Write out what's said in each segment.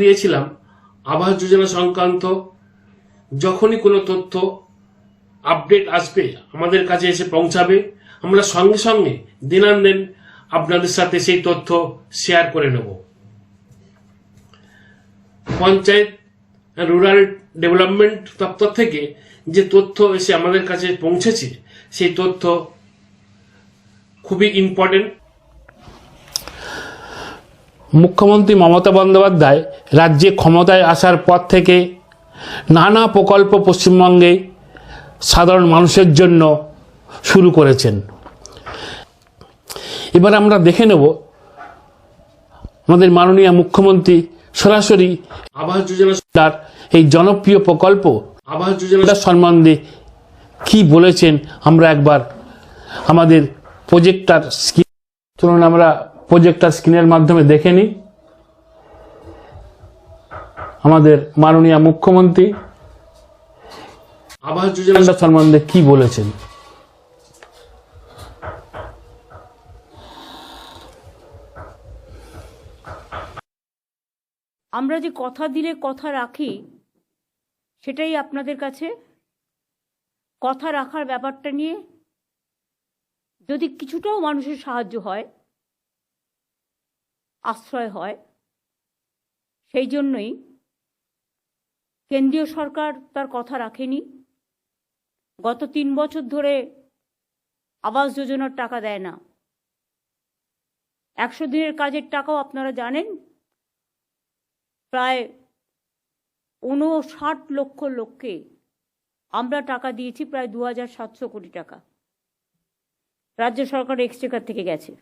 দিয়েছিলাম, আবাস যোজনা সংক্রান্ত যখনই কোনো তথ্য আপডেট আসবে, আমাদের কাছে এসে পৌঁছাবে, আমরা সঙ্গে সঙ্গে দিনান্দিন আপনাদের সাথে সেই তথ্য শেয়ার করে নেব। পঞ্চায়েত রুরাল ডেভেলপমেন্ট দপ্তর থেকে যে তথ্য এসে আমাদের কাছে পৌঁছেছে, সেই তথ্য খুবই ইম্পর্টেন্ট মুখ্যমন্ত্রী মমতা বন্দ্যোপাধ্যায় রাজ্যে ক্ষমতায় আসার পর থেকে নানা প্রকল্প পশ্চিমবঙ্গে সাধারণ মানুষের জন্য শুরু করেছেন। এবার আমরা দেখে নেব আমাদের মাননীয় মুখ্যমন্ত্রী সরাসরি আবাস যোজনা এই জনপ্রিয় প্রকল্প আবাস যোজনা সম্বন্ধে কি বলেছেন? আমরা একবার আমাদের প্রজেক্টার স্কিম চলুন আমরা প্রজেক্টার স্ক্রিনের মাধ্যমে দেখে নিই আমাদের মাননীয় মুখ্যমন্ত্রী আবাস যোজনা সম্বন্ধে কি বলেছেন? আমরা যে কথা দিলে কথা রাখি সেটাই আপনাদের কাছে। কথা রাখার ব্যাপারটা নিয়ে যদি কিছুটাও মানুষের সাহায্য হয় আশ্রয় হয়। সেই জন্যই কেন্দ্রীয় সরকার তার কথা রাখেনি। গত তিন বছর ধরে আবাস যোজনার টাকা দেয় না। একশো দিনের কাজের টাকাও আপনারা জানেন, প্রায় ঊনষাট লক্ষ লোককে আমরা টাকা দিয়েছি, প্রায় দু হাজার সাতশো কোটি টাকা। রাজ্য সরকার এক্সচেকার থেকে গেছে।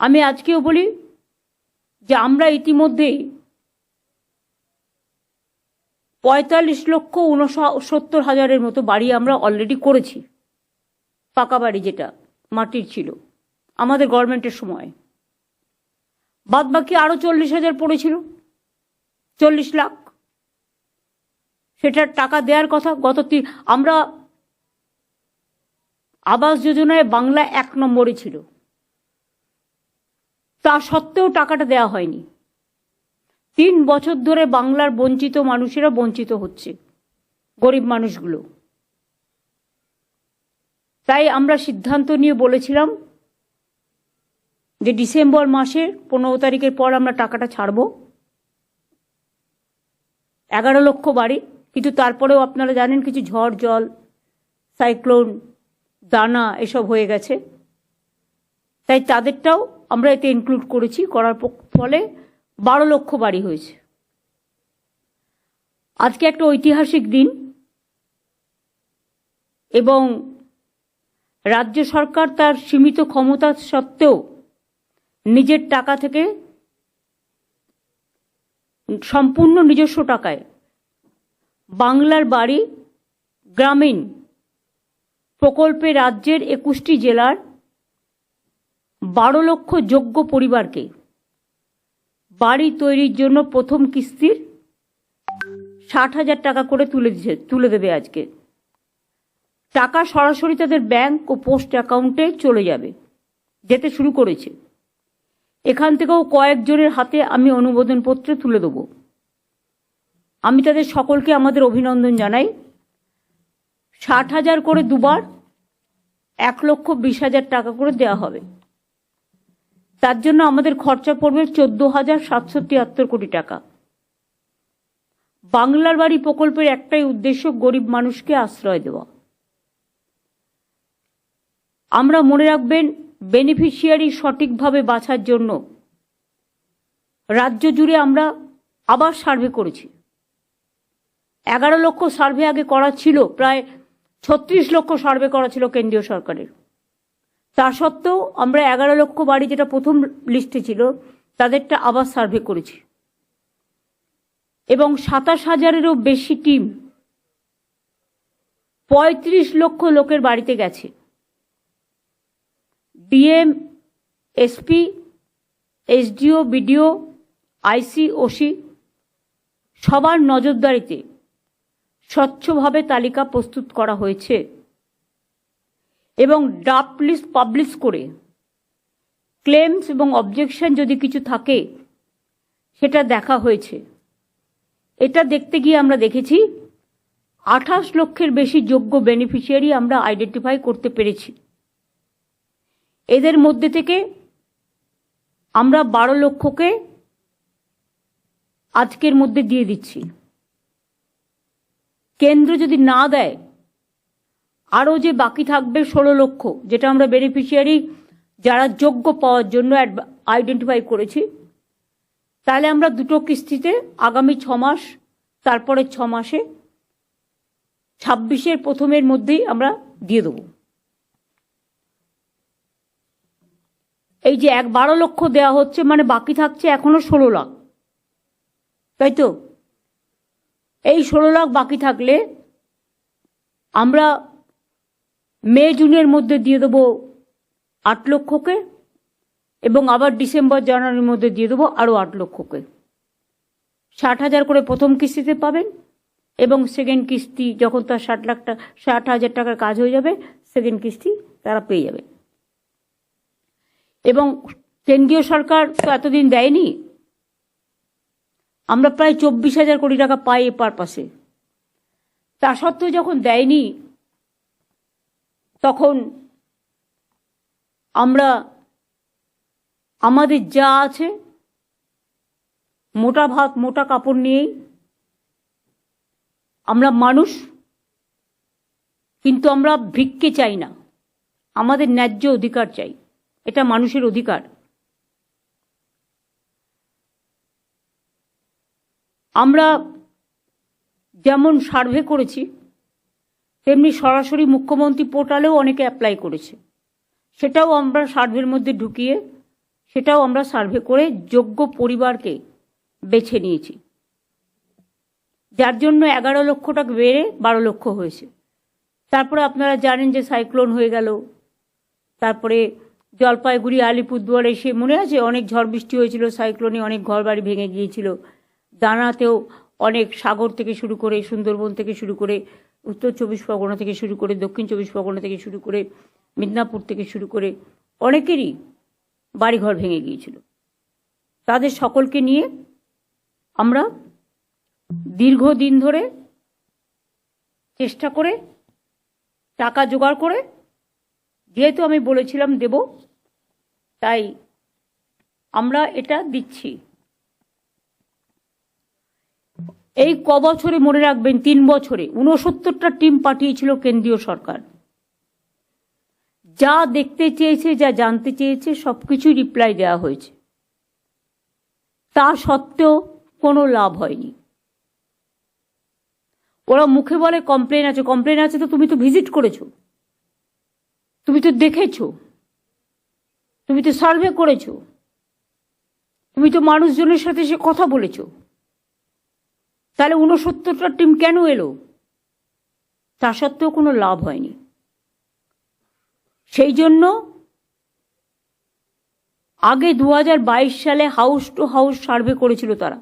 আমি আজকেও বলি যে আমরা ইতিমধ্যেই পঁয়তাল্লিশ লক্ষ উনসত্তর হাজারের মতো বাড়ি আমরা অলরেডি করেছি। পাকা বাড়ি যেটা, মাটির ছিল, আমাদের গভর্নমেন্টের সময়। বাদ বাকি আরও চল্লিশ হাজার পড়েছিল, চল্লিশ লাখ। সেটার টাকা দেওয়ার কথা গত আমরা আবাস যোজনায় বাংলা এক নম্বরে ছিল। তা সত্ত্বেও টাকাটা দেওয়া হয়নি। তিন বছর ধরে বাংলার বঞ্চিত মানুষেরা বঞ্চিত হচ্ছে, গরিব মানুষগুলো। তাই আমরা সিদ্ধান্ত নিয়ে বলেছিলাম যে ডিসেম্বর মাসের পনেরো তারিখের পর আমরা টাকাটা ছাড়ব। এগারো লক্ষ বাড়ি, কিন্তু তারপরেও আপনারা জানেন কিছু ঝড়, জল, সাইক্লোন, দানা এসব হয়ে গেছে। তাই তাদেরটাও আমরা এতে ইনক্লুড করেছি, করার ফলে বারো লক্ষ বাড়ি হয়েছে। আজকে একটা ঐতিহাসিক দিন এবং রাজ্য সরকার তার সীমিত ক্ষমতা সত্ত্বেও নিজের টাকা থেকে সম্পূর্ণ নিজস্ব টাকায় বাংলার বাড়ি গ্রামীণ প্রকল্পে রাজ্যের একুশটি জেলার বারো লক্ষ যোগ্য পরিবারকে বাড়ি তৈরির জন্য প্রথম কিস্তির ষাট হাজার টাকা করে তুলে দিচ্ছে তুলে দেবে আজকে। টাকা সরাসরি তাদের ব্যাংক ও পোস্ট অ্যাকাউন্টে চলে যাবে, যেতে শুরু করেছে। এখান থেকেও কয়েকজনের হাতে আমি অনুমোদনপত্র তুলে দেব। আমি তাদের সকলকে আমাদের অভিনন্দন জানাই। ষাট হাজার করে দুবার এক লক্ষ বিশ হাজার টাকা করে দেওয়া হবে। তার জন্য আমাদের খরচা পড়বে চোদ্দ হাজার সাতশো তিয়াত্তর কোটি টাকা। বাংলার বাড়ি প্রকল্পের একটাই উদ্দেশ্য গরিব মানুষকে আশ্রয় দেওয়া। আমরা মনে রাখবেন বেনিফিশিয়ারি সঠিকভাবে বাছার জন্য রাজ্য জুড়ে আমরা আবার সার্ভে করেছি। এগারো লক্ষ সার্ভে আগে করা ছিল, প্রায় ছত্রিশ লক্ষ সার্ভে করা ছিল কেন্দ্রীয় সরকারের। তা সত্ত্বেও আমরা এগারো লক্ষ বাড়ি যেটা প্রথম লিস্টে ছিল, তাদেরটা আবার সার্ভে করেছি। এবং সাতাশ হাজারেরও বেশি টিম পঁয়ত্রিশ লক্ষ লোকের বাড়িতে গেছে। DM, SP, SDO, BDO, IC, OC সবার নজরদারিতে স্বচ্ছভাবে তালিকা প্রস্তুত করা হয়েছে। এবং ড্রাফট পাবলিশ করে ক্লেমস এবং অবজেকশন যদি কিছু থাকে, সেটা দেখা হয়েছে। এটা দেখতে গিয়ে আমরা দেখেছি, আঠাশ লক্ষের বেশি যোগ্য বেনিফিশিয়ারি আমরা আইডেন্টিফাই করতে পেরেছি। এদের মধ্যে থেকে আমরা বারো লক্ষকে আজকের মধ্যে দিয়ে দিচ্ছি। কেন্দ্র যদি না দেয় আরও যে বাকি থাকবে ষোলো লক্ষ, যেটা আমরা বেনিফিশিয়ারি যারা যোগ্য পাওয়ার জন্য আইডেন্টিফাই করেছি, তাহলে আমরা দুটো কিস্তিতে আগামী ছ মাস, তারপরে ছ মাসে ছাব্বিশের প্রথমের মধ্যেই আমরা দিয়ে দেবো। এই যে এক বারো লক্ষ দেওয়া হচ্ছে মানে বাকি থাকছে এখনও ষোলো লাখ। তাই তো? এই ষোলো লাখ বাকি থাকলে আমরা মে, জুনের মধ্যে দিয়ে দেবো আট লক্ষকে এবং আবার ডিসেম্বর, জানুয়ারির মধ্যে দিয়ে দেবো আরও আট লক্ষকে। ষাট হাজার করে প্রথম কিস্তিতে পাবেন এবং সেকেন্ড কিস্তি যখন তার ষাট লাখ টাকা ষাট হাজার টাকার কাজ হয়ে যাবে সেকেন্ড কিস্তি তারা পেয়ে যাবে। এবং কেন্দ্রীয় সরকার তো এতদিন দেয়নি। আমরা প্রায় চব্বিশ হাজার কোটি টাকা পাই এ পারপাসে। তা সত্ত্বেও যখন দেয়নি তখন আমরা, আমাদের যা আছে, মোটা ভাত, মোটা কাপড় নিয়েই আমরা মানুষ, কিন্তু আমরা ভিক্ষে চাই না। আমাদের ন্যায্য অধিকার চাই। এটা মানুষের অধিকার। আমরা যেমন সার্ভে করেছি তেমনি সরাসরি মুখ্যমন্ত্রী পোর্টালেও অনেকে অ্যাপ্লাই করেছে। সেটাও আমরা সার্ভের মধ্যে ঢুকিয়ে, সেটাও আমরা সার্ভে করে যোগ্য পরিবারকে বেছে নিয়েছি। যার জন্য এগারো লক্ষ টাকা বেড়ে বারো লক্ষ হয়েছে। তারপরে আপনারা জানেন যে সাইক্লোন হয়ে গেল। তারপরে জলপাইগুড়ি, আলিপুরদুয়ার এসে মনে আছে? অনেক ঝড় বৃষ্টি হয়েছিল সাইক্লোনে অনেক ঘরবাড়ি ভেঙে গিয়েছিল। দানাতেও অনেক সাগর থেকে শুরু করে, সুন্দরবন থেকে শুরু করে উত্তর চব্বিশ পরগনা থেকে শুরু করে, দক্ষিণ চব্বিশ পরগনা থেকে শুরু করে, মিদনাপুর থেকে শুরু করে অনেকেরই বাড়িঘর ভেঙে গিয়েছিল। তাদের সকলকে নিয়ে আমরা দীর্ঘদিন ধরে চেষ্টা করে, টাকা জোগাড় করে, যেহেতু আমি বলেছিলাম দেব, তাই আমরা এটা দিচ্ছি। এই ক বছরে মনে রাখবেন, তিন বছরে। উনসত্তরটা টিম পাঠিয়েছিল কেন্দ্রীয় সরকার। যা দেখতে চেয়েছে, যা জানতে চেয়েছে সব কিছুই রিপ্লাই দেওয়া হয়েছে। তা সত্ত্বেও কোনো লাভ হয়নি। ওরা মুখে বলে, কমপ্লেন আছে কমপ্লেন আছে তো তুমি তো ভিজিট করেছ। তুমি তো দেখেছ। তুমি তো সার্ভে করেছ। তুমি তো মানুষজনের সাথে সে কথা বলেছ। তাহলে উনসত্তরটা টিম কেন এলো? তা সত্ত্বেও কোনো লাভ হয়নি। সেই জন্য আগে দু হাজার বাইশ সালে হাউস টু হাউস সার্ভে করেছিল তারা।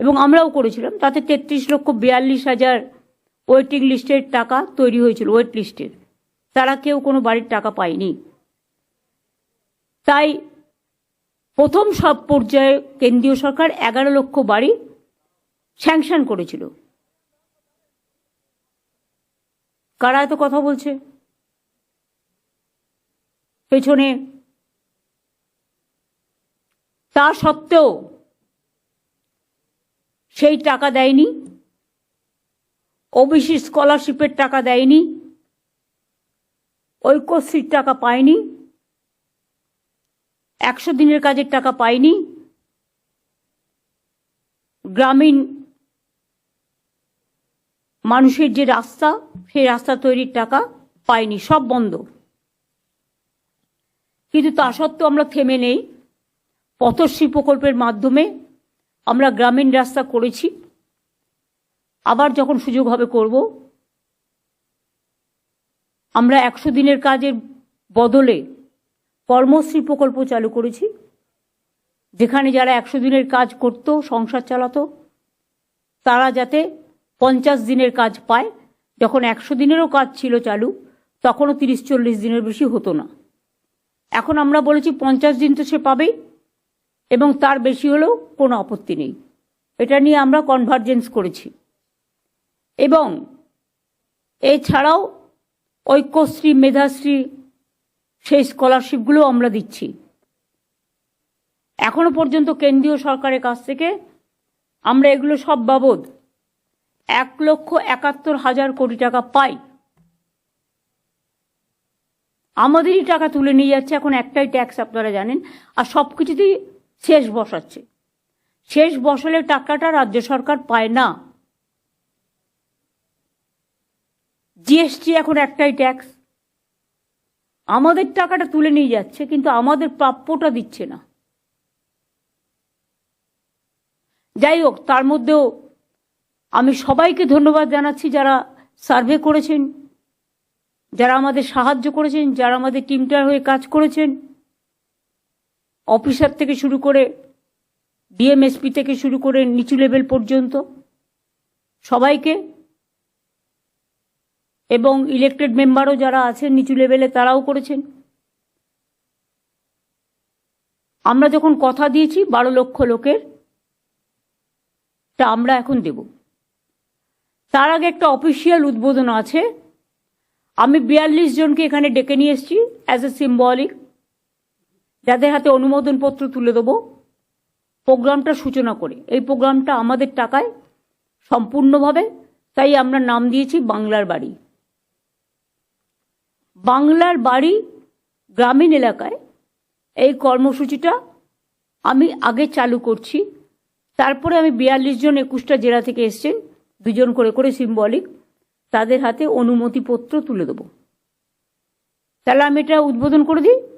এবং আমরাও করেছিলাম। তাতে তেত্রিশ লক্ষ বিয়াল্লিশ হাজার ওয়েটিং লিস্টের টাকা তৈরি হয়েছিল, ওয়েট লিস্টের। তারা কেউ কোনো বাড়ির টাকা পায়নি। তাই প্রথম সব পর্যায়ে কেন্দ্রীয় সরকার এগারো লক্ষ বাড়ি স্যাংশন করেছিল। কারা এত কথা বলছে? পেছনে তা সত্ত্বেও সেই টাকা দেয়নি, ওবিসি স্কলারশিপের টাকা দেয়নি, ঐক্যশ্রীর টাকা পায়নি, একশো দিনের কাজের টাকা পায়নি, গ্রামীণ মানুষের যে রাস্তা, সেই রাস্তা তৈরির টাকা পায়নি সব বন্ধ। কিন্তু তা সত্ত্বেও আমরা থেমে নেই। পথশ্রী প্রকল্পের মাধ্যমে আমরা গ্রামীণ রাস্তা করেছি। আবার যখন সুযোগ হবে করব। আমরা একশো দিনের কাজের বদলে কর্মশ্রী প্রকল্প চালু করেছি। যেখানে যারা একশো দিনের কাজ করত, সংসার চালাতো, তারা যাতে পঞ্চাশ দিনের কাজ পায়, যখন একশো দিনেরও কাজ ছিল চালু, তখনও তিরিশ চল্লিশ দিনের বেশি হতো না। এখন আমরা বলেছি পঞ্চাশ দিন তো সে পাবেই, এবং তার বেশি হলেও কোনো আপত্তি নেই। এটা নিয়ে আমরা কনভার্জেন্স করেছি। এবং এছাড়াও ঐক্যশ্রী, মেধাশ্রী, সেই স্কলারশিপগুলো আমরা দিচ্ছি। এখনও পর্যন্ত কেন্দ্রীয় সরকারের কাছ থেকে আমরা এগুলো সব বাবদ এক লক্ষ একাত্তর হাজার কোটি টাকা পাই। আমাদেরই টাকা তুলে নিয়ে যাচ্ছে, এখন একটাই ট্যাক্স আপনারা জানেন, আর সব কিছুতেই শেষ বসাচ্ছে। শেষ বসালে টাকাটা রাজ্য সরকার পায় না। জিএসটি এখন একটাই ট্যাক্স আমাদের টাকাটা তুলে নিয়ে যাচ্ছে, কিন্তু আমাদের প্রাপ্যটা দিচ্ছে না। যাই হোক, তার মধ্যেও আমি সবাইকে ধন্যবাদ জানাচ্ছি যারা সার্ভে করেছেন, যারা আমাদের সাহায্য করেছেন, যারা আমাদের টিমটার হয়ে কাজ করেছেন। অফিসার থেকে শুরু করে ডিএমএসপি থেকে শুরু করে নিচু লেভেল পর্যন্ত সবাইকে এবং ইলেক্টেড মেম্বারও যারা আছেন নিচু লেভেলে তারাও করেছেন। আমরা যখন কথা দিয়েছি, বারো লক্ষ লোকের তা আমরা এখন দেব। তার আগে একটা অফিসিয়াল উদ্বোধন আছে। আমি বিয়াল্লিশ জনকে এখানে ডেকে নিয়ে এসেছি অ্যাজ এ সিম্বলিক যাদের হাতে অনুমোদনপত্র তুলে দেবো। প্রোগ্রামটা সূচনা করে। এই প্রোগ্রামটা আমাদের টাকায় সম্পূর্ণভাবে। তাই আমরা নাম দিয়েছি বাংলার বাড়ি। বাংলার বাড়ি গ্রামীণ এলাকায়। এই কর্মসূচিটা আমি আগে চালু করছি। তারপরে আমি বিয়াল্লিশ জন একুশটা জেলা থেকে এসছেন। দুজন করে করে সিম্বলিক তাদের হাতে অনুমতিপত্র তুলে দেবো। তাহলে আমি এটা উদ্বোধন করে দিই।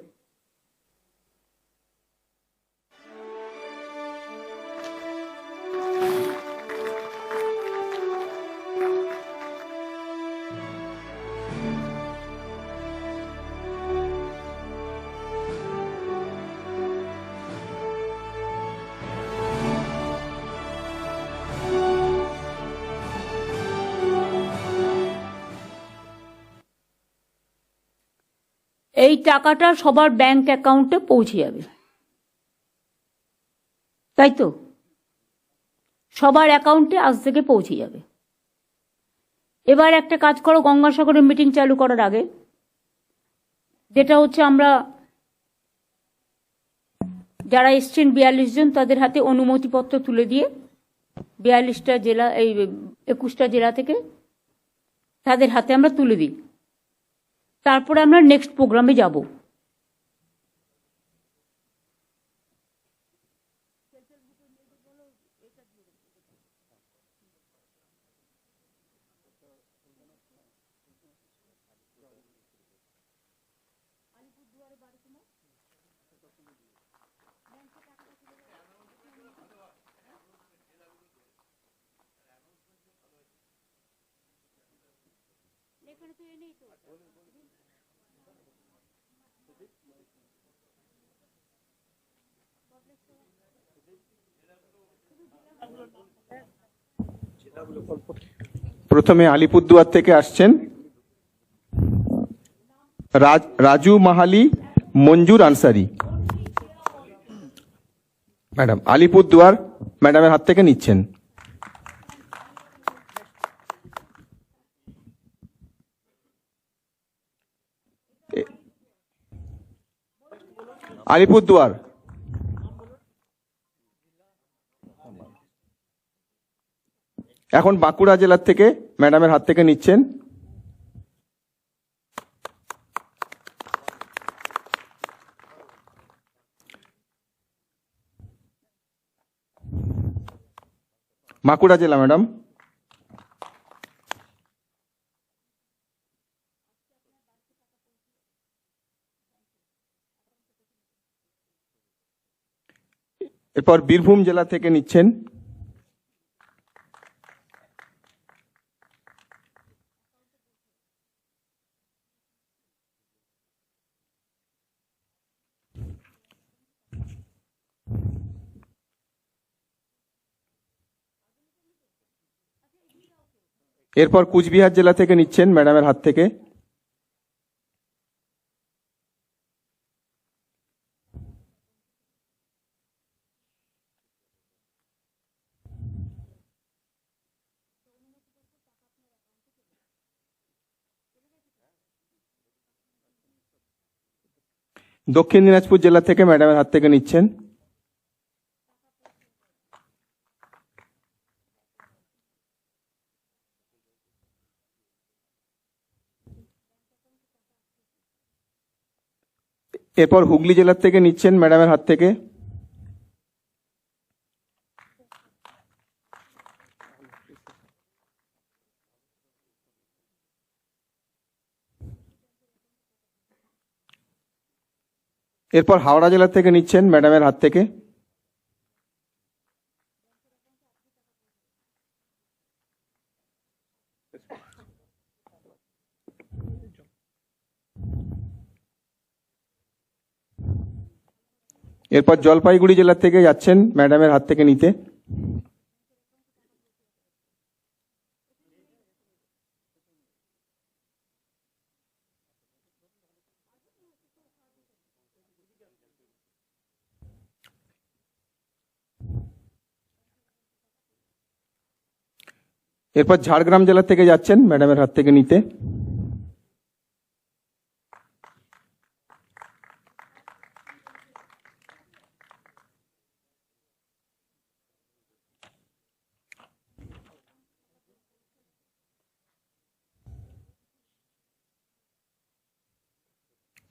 এই টাকাটা সবার ব্যাংক অ্যাকাউন্টে পৌঁছে যাবে। তাই তো? সবার অ্যাকাউন্টে আজ থেকে পৌঁছে যাবে। এবার একটা কাজ করো গঙ্গাসাগরের মিটিং চালু করার আগে। যেটা হচ্ছে আমরা, যারা এসছেন বিয়াল্লিশ জন, তাদের হাতে অনুমতিপত্র তুলে দিয়ে বিয়াল্লিশটা জেলা, এই একুশটা জেলা থেকে তাদের হাতে আমরা তুলে দিই। তারপরে আমরা নেক্সট প্রোগ্রামে যাব। প্রথমে আলিপুরদুয়ার থেকে আসছেন রাজ- মাহালি, মঞ্জুর আনসারি। ম্যাডাম, আলিপুরদুয়ার ম্যাডামের হাত থেকে নিচ্ছেন। আলিপুরদুয়ার। এখন বাঁকুড়া জেলার থেকে ম্যাডামের হাত থেকে নিচ্ছেন। বাঁকুড়া জেলা, ম্যাডাম। এরপর বীরভূম জেলা থেকে নিচ্ছেন। এরপর কুচবিহার জেলা থেকে নিচ্ছেন ম্যাডামের হাত থেকে। দক্ষিণ দিনাজপুর জেলা থেকে ম্যাডামের হাত থেকে নিচ্ছেন। এরপর হুগলি জেলার থেকে নিচ্ছেন ম্যাডামের হাত থেকে। এরপর হাওড়া জেলার থেকে নিচ্ছেন ম্যাডামের হাত থেকে। এরপর জলপাইগুড়ি জেলা থেকে যাচ্ছেন ম্যাডামের হাত থেকে নিতে। এরপর ঝাড়গ্রাম জেলা থেকে যাচ্ছেন ম্যাডামের হাত থেকে নিতে।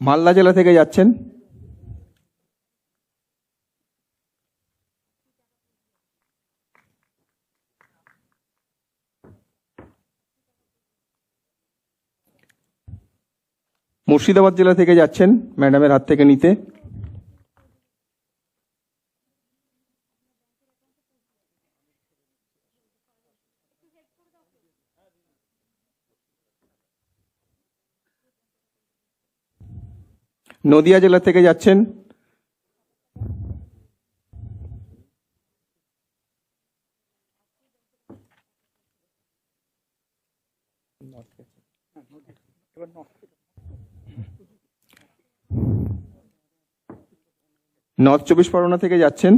মালদা জেলা থেকে যাচ্ছেন? মুর্শিদাবাদ জেলা থেকে যাচ্ছেন ম্যাডামের হাত থেকে নিতে। নদিয়া জেলা থেকে যাচ্ছেন। নর্থ চব্বিশ পরগনা থেকে যাচ্ছেন।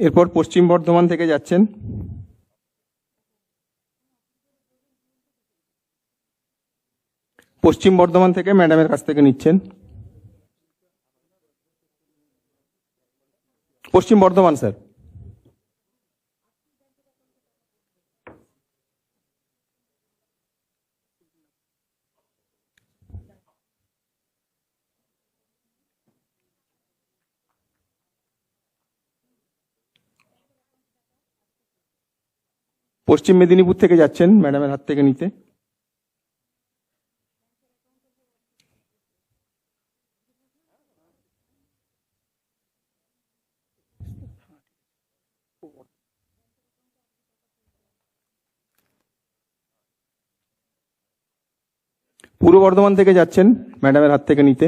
এরপর পশ্চিম বর্ধমান থেকে যাচ্ছেন। পশ্চিম বর্ধমান থেকে ম্যাডামের কাছ থেকে নিচ্ছেন। পশ্চিম বর্ধমান, স্যার। পশ্চিম মেদিনীপুর থেকে যাচ্ছেন ম্যাডামের হাত থেকে নিতে। পূর্ব বর্ধমান থেকে যাচ্ছেন ম্যাডামের হাত থেকে নিতে।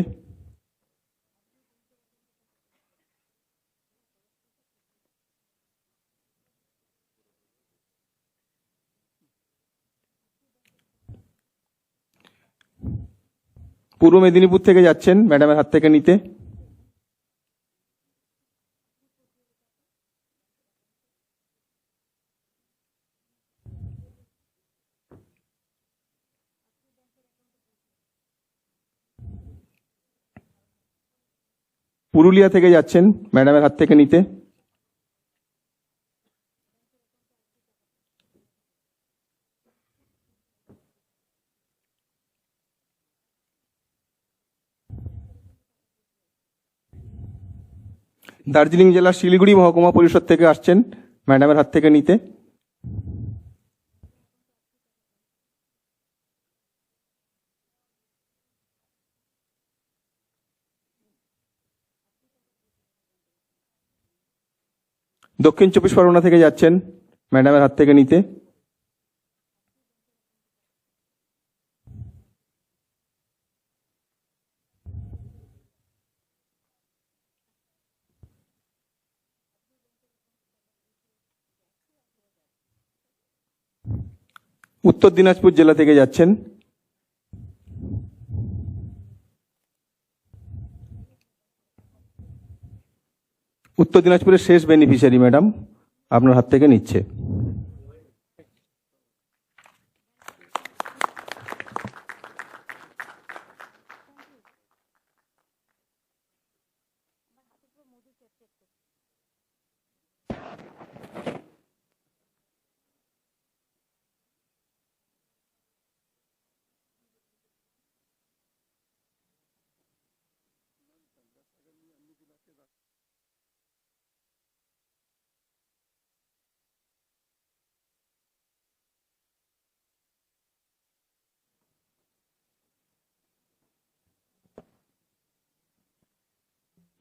পূর্ব মেদিনীপুর থেকে যাচ্ছেন ম্যাডামের হাত থেকে নিতে। পুরুলিয়া থেকে যাচ্ছেন ম্যাডামের হাত থেকে নিতে। দার্জিলিং জেলার শিলিগুড়ি মহকুমা পরিষদ থেকে আসছেন ম্যাডামের হাত থেকে নিতে। দক্ষিণ চব্বিশ পরগনা থেকে যাচ্ছেন ম্যাডামের হাত থেকে নিতে। উত্তর দিনাজপুর জেলা থেকে যাচ্ছেন। উত্তর দিনাজপুরের শেষ বেনিফিশিয়ারি ম্যাডাম আপনার হাত থেকে নিচ্ছে।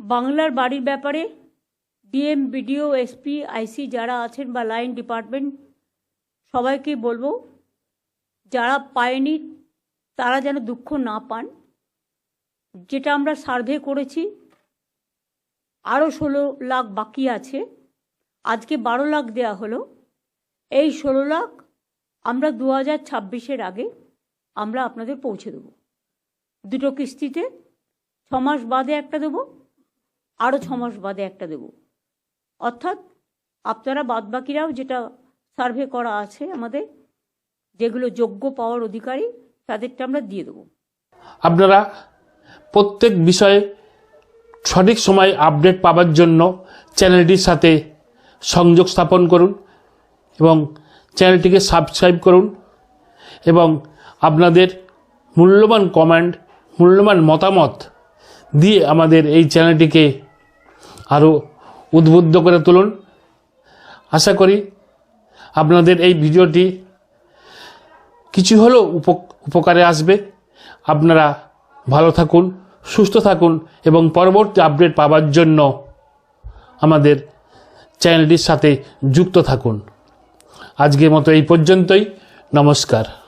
বাংলার বাড়ির ব্যাপারে ডিএম, বিডিও, এসপি, আইসি যারা আছেন বা লাইন ডিপার্টমেন্ট, সবাইকে বলব, যারা পায়নি তারা যেন দুঃখ না পান। যেটা আমরা সার্ভে করেছি আরও ষোলো লাখ বাকি আছে। আজকে বারো লাখ দেয়া হলো। এই ষোলো লাখ আমরা দু হাজার ছাব্বিশের আগে আমরা আপনাদের পৌঁছে দেবো। দুটো কিস্তিতে ছ মাস বাদে একটা দেবো। আরও ছ মাস বাদে একটা দেব। অর্থাৎ আপনারা বাদবাকিরাও যেটা সার্ভে করা আছে আমাদের, যেগুলো যোগ্য পাওয়ার অধিকারী, তাদেরটা আমরা দিয়ে দেবো। আপনারা প্রত্যেক বিষয়ে সঠিক সময় আপডেট পাওয়ার জন্য চ্যানেলটির সাথে সংযোগ স্থাপন করুন এবং চ্যানেলটিকে সাবস্ক্রাইব করুন এবং আপনাদের মূল্যবান কমেন্ট, মূল্যবান মতামত দিয়ে আমাদের এই চ্যানেলটিকে আরও উদ্বুদ্ধ করে তুলুন। আশা করি আপনাদের এই ভিডিওটি কিছু হলেও উপ- উপকারে আসবে। আপনারা ভালো থাকুন, সুস্থ থাকুন এবং পরবর্তী আপডেট পাওয়ার জন্য আমাদের চ্যানেলটির সাথে যুক্ত থাকুন। আজকের মতো এই পর্যন্তই। নমস্কার।